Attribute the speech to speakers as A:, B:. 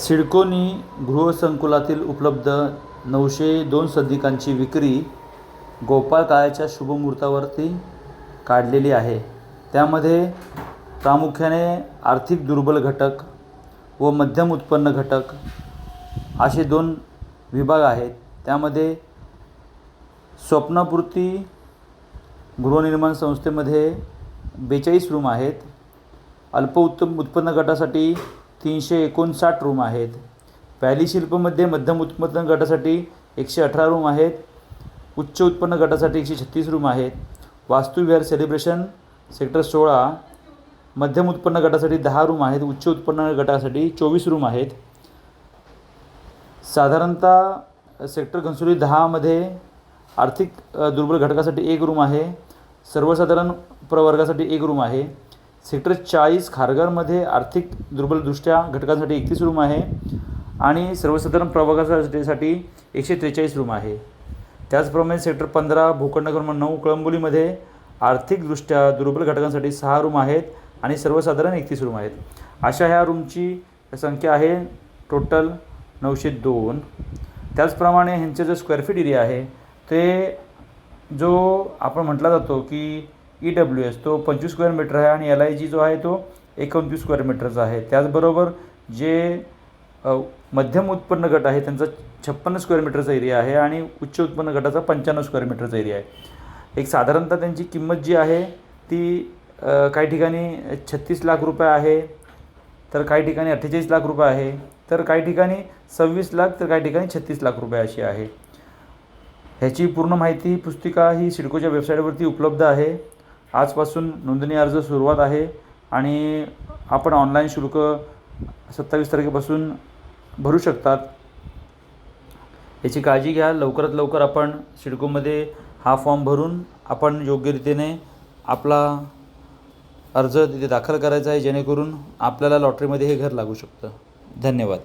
A: सिडकोनी गृहसंकुलातील उपलब्ध नऊशे दोन सदनिकांची विक्री गोपाळकाळाच्या शुभमुहूर्तावरती काढलेली आहे. त्यामध्ये प्रामुख्याने आर्थिक दुर्बल घटक व मध्यम उत्पन्न घटक असे दोन विभाग आहेत. त्यामध्ये स्वप्नापूर्ती गृहनिर्माण संस्थेमध्ये बेचाळीस रूम आहेत. अल्प उत्तम उत्पन्न गटासाठी तीनशे एकोणसाठ रूम आहेत. व्हॅली शिल्पमध्ये मध्यम उत्पन्न गटासाठी एकशे अठरा रूम आहेत. उच्च उत्पन्न गटासाठी एकशे छत्तीस रूम आहेत. वास्तुविहार सेलिब्रेशन सेक्टर सोळा. मध्यम उत्पन्न गटासाठी दहा रूम आहेत. उच्च उत्पन्न गटासाठी चोवीस रूम आहेत. साधारणतः सेक्टर घनसोली दहामध्ये आर्थिक दुर्बल घटकासाठी एक रूम आहे. सर्वसाधारण प्रवर्गासाठी एक रूम आहे. सेक्टर चाळीस खारघरमध्ये आर्थिक दुर्बलदृष्ट्या घटकांसाठी एकतीस रूम आहे आणि सर्वसाधारण प्रवर्गासाठी एकशे त्रेचाळीस रूम आहे. त्याचप्रमाणे सेक्टर पंधरा भूखंड क्रमांक नऊ कळंबोलीमध्ये आर्थिकदृष्ट्या दुर्बल घटकांसाठी सहा रूम आहेत आणि सर्वसाधारण एकतीस रूम आहेत. अशा ह्या रूमची संख्या आहे टोटल नऊशे दोन. त्याचप्रमाणे ह्यांचे जो स्क्वेअर फीट एरिया आहे ते जो आपण म्हटला जातो की ई डब्ल्यू एस तो पंचवीस स्क्वेअर मीटर आहे आणि एल आय जी जो आहे तो एकोणतीस स्क्वेअर मीटरचा आहे. त्याचबरोबर जे मध्यम उत्पन्न गट आहे त्यांचा छप्पन्न स्क्वेअर मीटरचा एरिया आहे आणि उच्च उत्पन्न गटाचा पंच्याण्णव स्क्वेअर मीटरचा एरिया आहे. एक साधारणतः त्यांची किंमत जी आहे ती काही ठिकाणी छत्तीस लाख रुपये आहे तर काही ठिकाणी अठ्ठेचाळीस लाख रुपये आहे तर काही ठिकाणी सव्वीस लाख तर काही ठिकाणी छत्तीस लाख रुपये अशी आहे. ह्याची पूर्ण माहिती पुस्तिका ही सिडकोच्या वेबसाईटवरती उपलब्ध आहे. आजपासून नोंदणी अर्ज सुरुवात आहे आणि आपण ऑनलाईन शुल्क सत्तावीस तारखेपासून भरू शकतात. याची काळजी घ्या. लवकरात लवकर आपण सिडकोमध्ये हा फॉर्म भरून आपण योग्यरीतीने आपला अर्ज तिथे दाखल करायचा आहे जेणेकरून आपल्याला लॉटरीमध्ये हे घर लागू शकतं. धन्यवाद.